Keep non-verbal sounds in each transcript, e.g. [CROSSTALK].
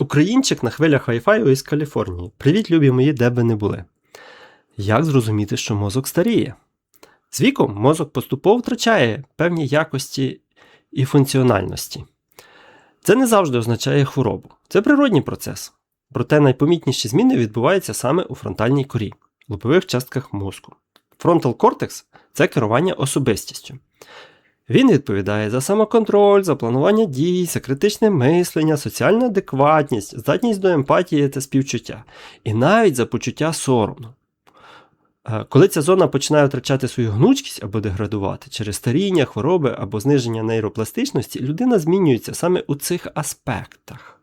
Українчик на хвилях Wi-Fi із Каліфорнії. Привіт, любі мої, де б ви не були. Як зрозуміти, що мозок старіє? З віком мозок поступово втрачає певні якості і функціональності. Це не завжди означає хворобу. Це природній процес. Проте найпомітніші зміни відбуваються саме у фронтальній корі, лобових частках мозку. Фронтал кортекс це керування особистістю. Він відповідає за самоконтроль, за планування дій, за критичне мислення, соціальну адекватність, здатність до емпатії та співчуття, і навіть за почуття сорому. Е, Коли ця зона починає втрачати свою гнучкість або деградувати через старіння, хвороби або зниження нейропластичності, людина змінюється саме у цих аспектах.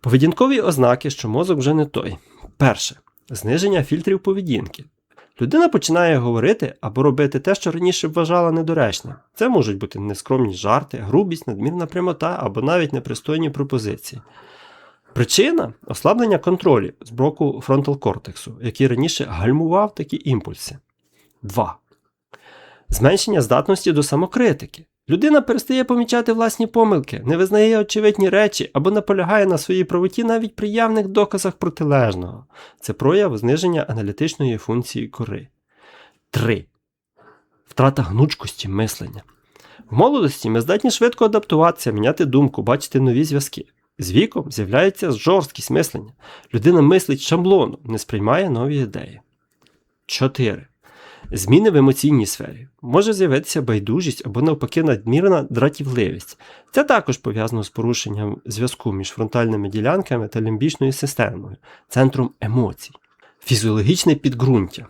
Поведінкові ознаки, що мозок вже не той. Перше зниження фільтрів поведінки. Людина починає говорити або робити те, що раніше вважала недоречним. Це можуть бути нескромні жарти, грубість, надмірна прямота або навіть непристойні пропозиції. Причина ослаблення контролю з боку фронтал кортексу, який раніше гальмував такі імпульси. 2. Зменшення здатності до самокритики. Людина перестає помічати власні помилки, не визнає очевидні речі або наполягає на своїй правоті навіть при явних доказах протилежного. Це прояв зниження аналітичної функції кори. 3. Втрата гнучкості мислення. В молодості ми здатні швидко адаптуватися, міняти думку, бачити нові зв'язки. З віком з'являється жорсткість мислення. Людина мислить шаблоном, не сприймає нові ідеї. 4. Зміни в емоційній сфері. Може з'явитися байдужість або навпаки надмірна дратівливість. Це також пов'язано з порушенням зв'язку між фронтальними ділянками та лімбічною системою, центром емоцій. Фізіологічне підґрунтя.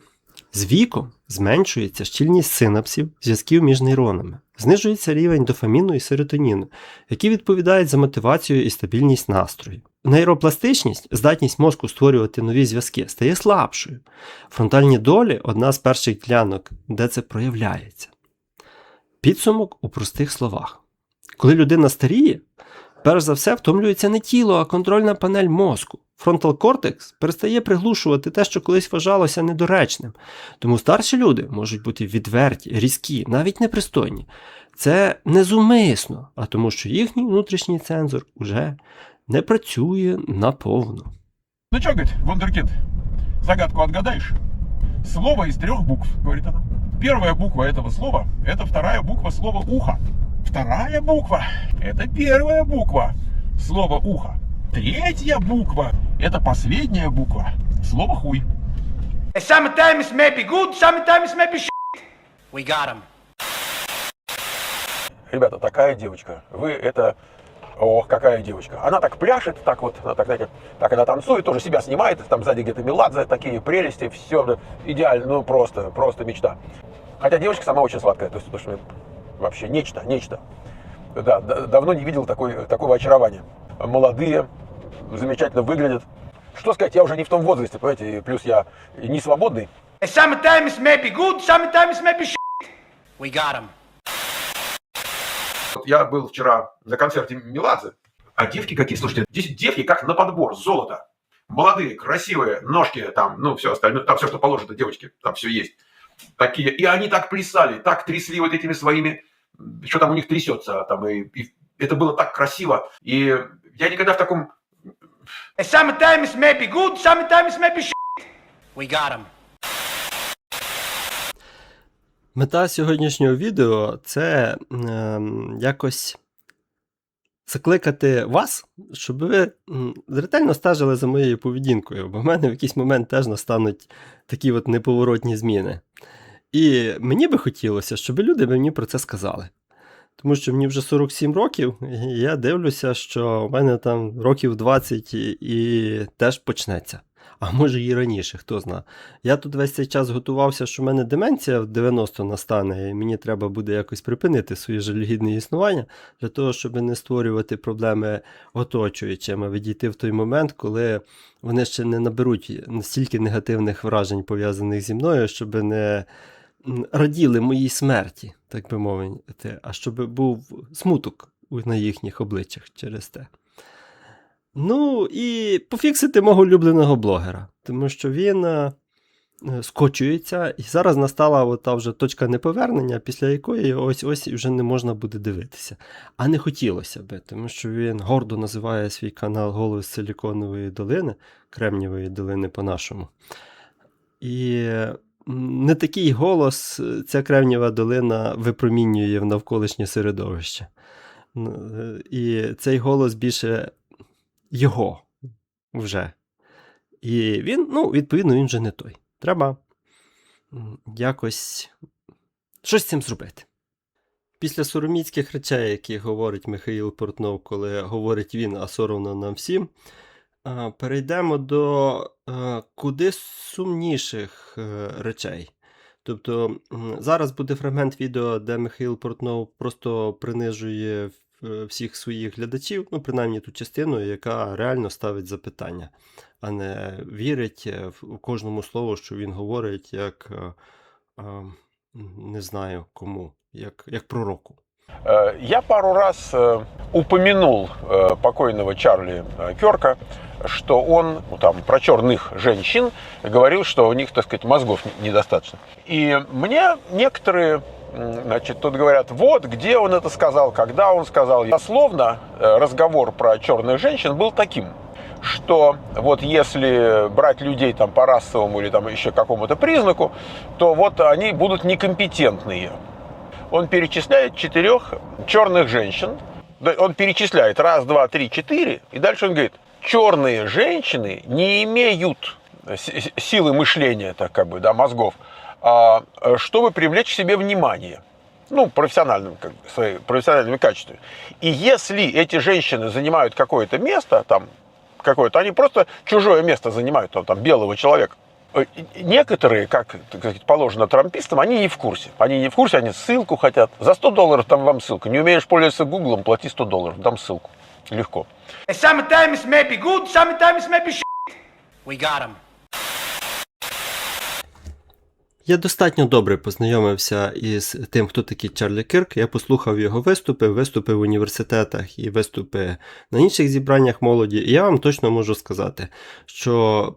З віком зменшується щільність синапсів, зв'язків між нейронами, знижується рівень дофаміну і серотоніну, які відповідають за мотивацію і стабільність настрою. Нейропластичність, здатність мозку створювати нові зв'язки, стає слабшою. Фронтальні долі одна з перших ділянок, де це проявляється. Підсумок у простих словах. Коли людина старіє, перш за все втомлюється не тіло, а контрольна панель мозку. Фронтал кортекс перестає приглушувати те, що колись вважалося недоречним. Тому старші люди можуть бути відверті, різкі, навіть непристойні. Це не зумисно, а тому, що їхній внутрішній цензор уже не працює наповну. Ну что, говорит, вундеркинд, загадку отгадаешь? Слово из трех букв, говорит она. Первая буква этого слова – это вторая буква слова «ухо». Вторая буква – это первая буква слова «ухо». Третья буква – это последняя буква слова «хуй». Sometimes may be good, sometimes may be shit. We got him. Ребята, такая девочка. Вы это... Ох, какая девочка. Она так пляшет, так вот, она так, знаете, так она танцует, тоже себя снимает, там сзади где-то Меладзе, такие прелести, все идеально, ну просто, просто мечта. Хотя девочка сама очень сладкая, то есть, то, что вообще нечто, нечто. Да, давно не видел такой, такого очарования. Молодые, замечательно выглядят. Что сказать, я уже не в том возрасте, понимаете, плюс я не свободный, Sometimes may be good, sometimes may be shit. We got him. Вот я был вчера на концерте Меладзе, а девки какие, слушайте, здесь девки как на подбор, золото. Молодые, красивые, ножки там, ну, все остальное, там все, что положено девочки, там все есть. Такие, и они так плясали, так трясли вот этими своими, что там у них трясется, там, и, и это было так красиво. И я никогда в таком Sometimes may be good, sometimes may be shit. We got him. Мета сьогоднішнього відео це ем, якось закликати вас, щоб ви ретельно стежили за моєю поведінкою, бо в мене в якийсь момент теж настануть такі от неповоротні зміни. І мені би хотілося, щоб люди мені про це сказали. Тому що мені вже 47 років, і я дивлюся, що в мене там років 20 і, і теж почнеться. А може і раніше, хто знає. Я тут весь цей час готувався, що в мене деменція в 90 настане, і мені треба буде якось припинити своє жалюгідне існування для того, щоб не створювати проблеми оточуючим, а відійти в той момент, коли вони ще не наберуть настільки негативних вражень, пов'язаних зі мною, щоб не раділи моїй смерті, так би мовити, а щоб був смуток на їхніх обличчях через те. Ну і пофіксити мого улюбленого блогера, тому що він е, скочується, і зараз настала та вже точка неповернення, після якої ось ось вже не можна буде дивитися. А не хотілося би, тому що він гордо називає свій канал Голос Силіконової долини, Кремнівої долини по-нашому. І не такий голос ця Кремнієва долина випромінює в навколишнє середовище. Е, І цей голос більше його вже. І він, ну, відповідно, він вже не той. Треба якось щось з цим зробити. Після сороміцьких речей, які говорить Михаїл Портнов, коли говорить він, а соромно нам всім, перейдемо до куди сумніших е, речей. Тобто зараз буде фрагмент відео, де Михаїл Портнов просто принижує е, всіх своїх глядачів, ну, принаймні ту частину, яка реально ставить запитання, а не вірить е, в кожному слову, що він говорить, як не знаю кому, як, як пророку. Я пару раз упомянул э, покойного Чарли э, Керка, что он ну, там, про черных женщин говорил, что у них, так сказать, мозгов недостаточно. И мне некоторые Значит, тут говорят, вот где он это сказал, когда он сказал. Дословно э, разговор про черных женщин был таким, что вот если брать людей там по расовому или там еще какому-то признаку, то вот они будут некомпетентные он перечисляет четырех черных женщин. Он перечисляет раз, два, три, четыре. И дальше он говорит, черные женщины не имеют с- силы мышления, так как бы, да, мозгов, а, э, чтобы привлечь к себе внимание. Ну, профессиональным, как своими профессиональными качествами. И если эти женщины занимают какое-то место, там, какое-то, они просто чужое место занимают, там, там белого человека. Э, Некоторые, как сказать, положено трампистам, они не в курсе. Они не в курсе, они ссылку хотят. За 100 долларов там вам ссылка. Не умеешь пользоваться гуглом, плати 100 долларов, дам ссылку. Легко. Sometimes may be good, sometimes may be shit. We got him. Я достатньо добре познайомився із тим, хто такий Чарлі Кирк. Я послухав його виступи, виступи в університетах і виступи на інших зібраннях молоді. І я вам точно можу сказати, що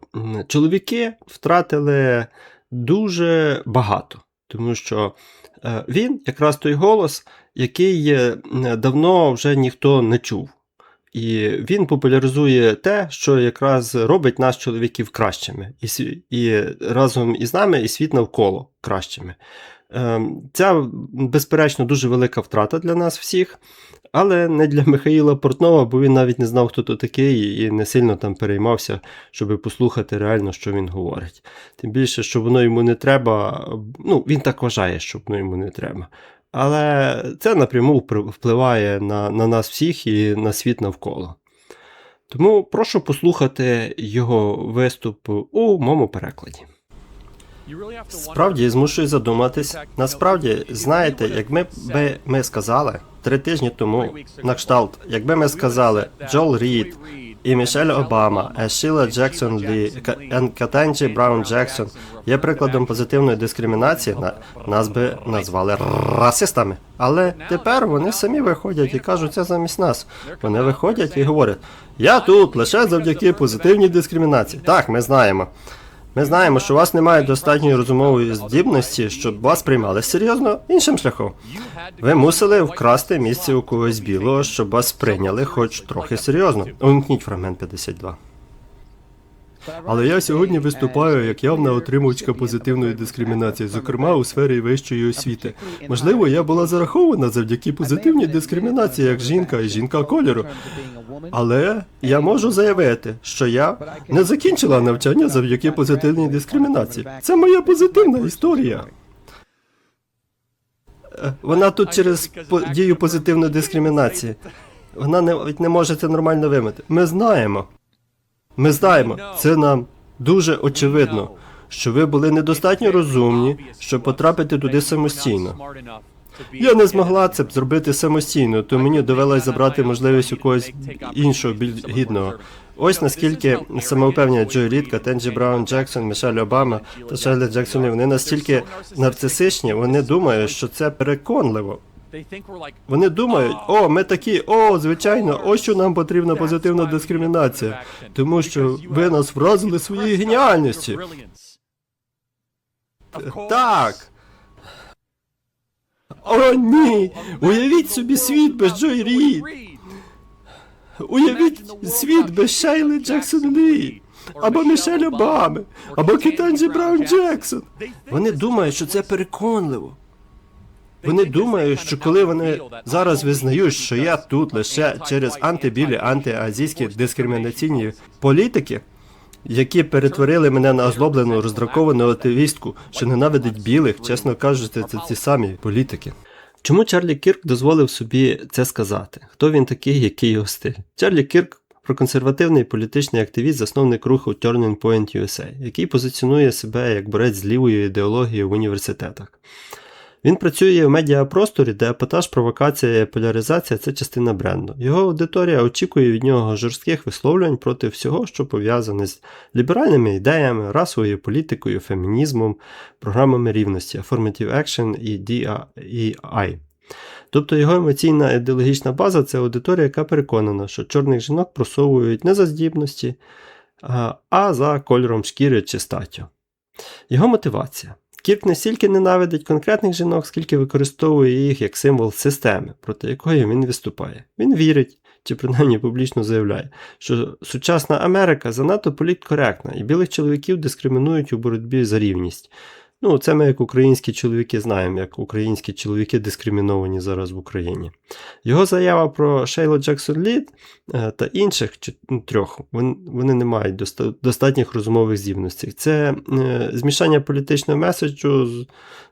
чоловіки втратили дуже багато, тому що е, він якраз той голос, який е, давно вже ніхто не чув. І він популяризує те, що якраз робить нас чоловіків кращими, і, і разом із нами, і світ навколо кращими. Ем, Ця, безперечно, дуже велика втрата для нас всіх, але не для Михаїла Портнова, бо він навіть не знав, хто то такий, і не сильно там переймався, щоб послухати реально, що він говорить. Тим більше, що воно йому не треба. Ну, він так вважає, що воно йому не треба. Але це напряму впливає на, на нас всіх і на світ навколо. Тому прошу послухати його виступ у моєму перекладі. Справді змушую задуматись. Насправді, знаєте, якби би ми сказали три тижні тому на кшталт, якби ми сказали Джол Рід і Мішель Обама, Шіла Джексон Лі, Ка- Катенджі Браун Джексон є прикладом позитивної дискримінації, на, нас би назвали расистами. Але тепер вони самі виходять і кажуть це замість нас. Вони виходять і говорять: Я тут лише завдяки позитивній дискримінації. Так, ми знаємо. Ми знаємо, що у вас немає достатньої розумової здібності, щоб вас приймали серйозно іншим шляхом. Ви мусили вкрасти місце у когось білого, щоб вас прийняли хоч трохи серйозно. Умкніть фрагмент 52. Але я сьогодні виступаю як явна отримувачка позитивної дискримінації, зокрема у сфері вищої освіти. Можливо, я була зарахована завдяки позитивній дискримінації як жінка і жінка кольору. Але я можу заявити, що я не закінчила навчання завдяки позитивній дискримінації. Це моя позитивна історія. Е, Вона тут через дію позитивної дискримінації. Вона навіть не може це нормально вимити. Ми знаємо. Ми знаємо, це нам дуже очевидно, що ви були недостатньо розумні, щоб потрапити туди самостійно. Я не змогла це б зробити самостійно, то мені довелось забрати можливість у когось іншого більш гідного. Ось наскільки самовпевнені Джой Рід, Катенджі Браун Джексон, Мішель Обама та Шарлі Джексон, вони настільки нарцисичні, вони думають, що це переконливо. Вони думають, о, ми такі, о, звичайно, ось що нам потрібна позитивна дискримінація, тому що ви нас вразили своєю геніальністю. Так. О, ні! Уявіть собі світ без Джой Рід! Уявіть світ без Шейли Джексон Лі! Або Мішель Обами, або Кітанджі Браун Джексон. Вони думають, що це переконливо. Вони думають, що коли вони зараз визнають, що я тут лише через антибілі, антиазійські дискримінаційні політики, які перетворили мене на озлоблену, роздраковану атеїстку, що ненавидить білих, чесно кажучи, це ті самі політики. Чому Чарлі Кірк дозволив собі це сказати? Хто він такий, який його стиль? Чарлі Кірк проконсервативний політичний активіст, засновник руху Turning Point USA, який позиціонує себе як борець з лівою ідеологією в університетах. Він працює в медіапросторі, де епатаж, провокація і поляризація це частина бренду. Його аудиторія очікує від нього жорстких висловлювань проти всього, що пов'язане з ліберальними ідеями, расовою політикою, фемінізмом, програмами рівності, Affirmative Action і DEI. Тобто його емоційна ідеологічна база це аудиторія, яка переконана, що чорних жінок просовують не за здібності, а- за кольором шкіри чи статтю. Його мотивація. Кірк не стільки ненавидить конкретних жінок, скільки використовує їх як символ системи, проти якої він виступає. Він вірить, чи принаймні публічно заявляє, що сучасна Америка занадто політкоректна, і білих чоловіків дискримінують у боротьбі за рівність. Ну, це ми як українські чоловіки знаємо, як українські чоловіки дискриміновані зараз в Україні. Його заява про Шейло Джексон Лід е, та інших ну, трьох, вони не мають достатніх розумових здібностей. Це е, змішання політичного меседжу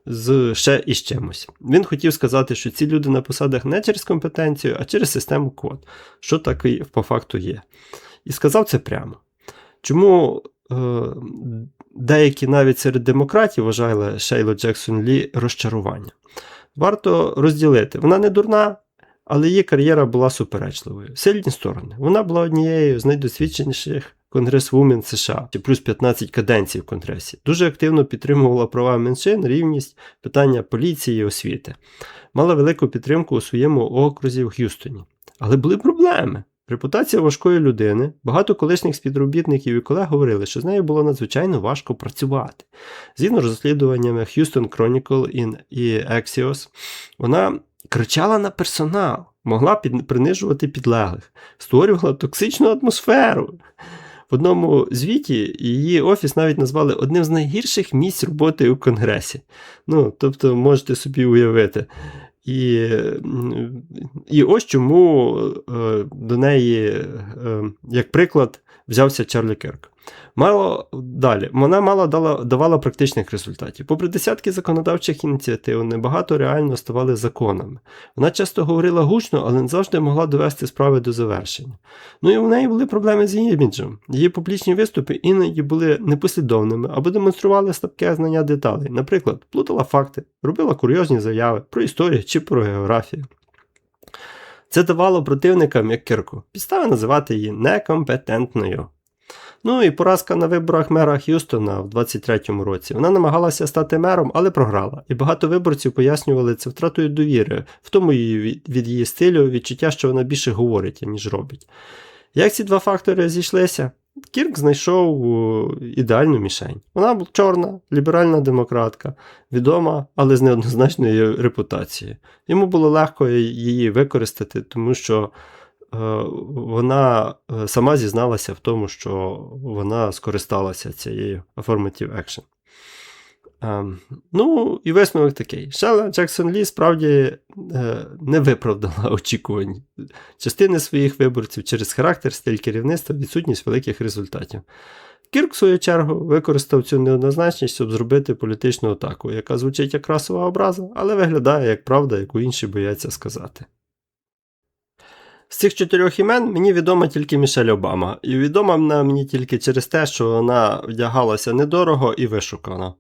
з, ще і з чимось. Він хотів сказати, що ці люди на посадах не через компетенцію, а через систему квот, що так і по факту є. І сказав це прямо. Чому деякі навіть серед демократів вважали Шейло Джексон Лі розчарування? Варто розділити. Вона не дурна, але її кар'єра була суперечливою. Сильні сторони. Вона була однією з найдосвідченіших конгресвумен США, і плюс 15 каденцій в Конгресі. Дуже активно підтримувала права меншин, рівність, питання поліції і освіти. Мала велику підтримку у своєму окрузі в Х'юстоні. Але були проблеми. Репутація важкої людини, багато колишніх співробітників і колег говорили, що з нею було надзвичайно важко працювати. Згідно з розслідуваннями Houston Chronicle in- і Axios, вона кричала на персонал, могла під, принижувати підлеглих, створювала токсичну атмосферу. В одному звіті її офіс навіть назвали одним з найгірших місць роботи у Конгресі. Ну, тобто, можете собі уявити. І, і ось чому е, до неї, е, як приклад, взявся Чарлі Кирк. Мало далі, вона мало дала, давала практичних результатів. Попри десятки законодавчих ініціатив, небагато реально ставали законами. Вона часто говорила гучно, але не завжди могла довести справи до завершення. Ну і в неї були проблеми з її іміджем. Її публічні виступи іноді були непослідовними або демонстрували слабке знання деталей. Наприклад, плутала факти, робила курйозні заяви про історію чи про географію. Це давало противникам, як Кирку, підстави називати її некомпетентною. Ну і поразка на виборах мера Х'юстона в 23-му році. Вона намагалася стати мером, але програла. І багато виборців пояснювали це втратою довіри, в тому її від, її стилю відчуття, що вона більше говорить, ніж робить. Як ці два фактори зійшлися? Кірк знайшов ідеальну мішень. Вона була чорна, ліберальна демократка, відома, але з неоднозначною репутацією. Йому було легко її використати, тому що е, вона е, сама зізналася в тому, що вона скористалася цією affirmative action. Ем, ну, і висновок такий. Шела Джексон Лі справді е, не виправдала [LAUGHS] очікувань частини своїх виборців через характер, стиль керівництва, відсутність великих результатів. Кірк, в свою чергу, використав цю неоднозначність, щоб зробити політичну атаку, яка звучить як расова образа, але виглядає як правда, яку інші бояться сказати. З цих чотирьох імен мені відома тільки Мішель Обама, і відома вона мені тільки через те, що вона вдягалася недорого і вишукано.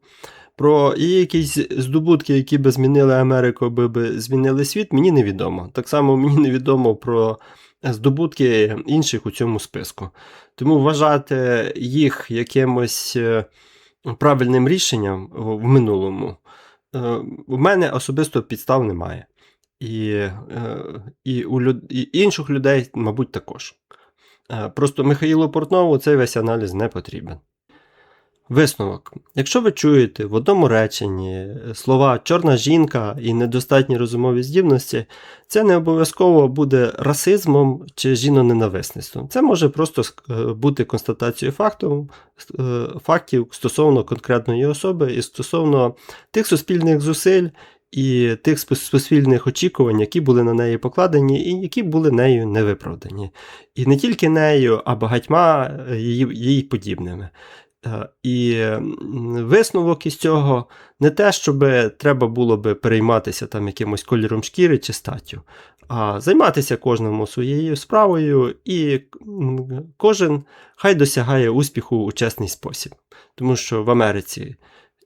Про її якісь здобутки, які би змінили Америку, аби би змінили світ, мені невідомо. Так само мені невідомо про здобутки інших у цьому списку. Тому вважати їх якимось е, правильним рішенням в в минулому е, в мене особисто підстав немає. І, е, і, у люд... і інших людей, мабуть, також. Е, Просто Михаїлу Портнову цей весь аналіз не потрібен. Висновок. Якщо ви чуєте в одному реченні слова чорна жінка і недостатні розумові здібності, це не обов'язково буде расизмом чи жіноненависництвом. Це може просто е, бути констатацією факту, е, фактів стосовно конкретної особи і стосовно тих суспільних зусиль і тих суспільних очікувань, які були на неї покладені, і які були нею не виправдані. І не тільки нею, а багатьма е, її, її подібними. Е, І висновок із цього не те, щоб треба було би перейматися там якимось кольором шкіри чи статтю, а займатися кожному своєю справою, і кожен хай досягає успіху у чесний спосіб. Тому що в Америці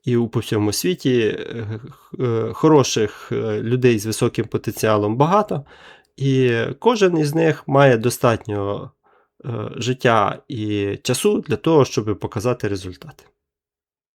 і по всьому світі е, е, хороших е, людей з високим потенціалом багато, і кожен із них має достатньо життя і часу для того, щоб показати результати.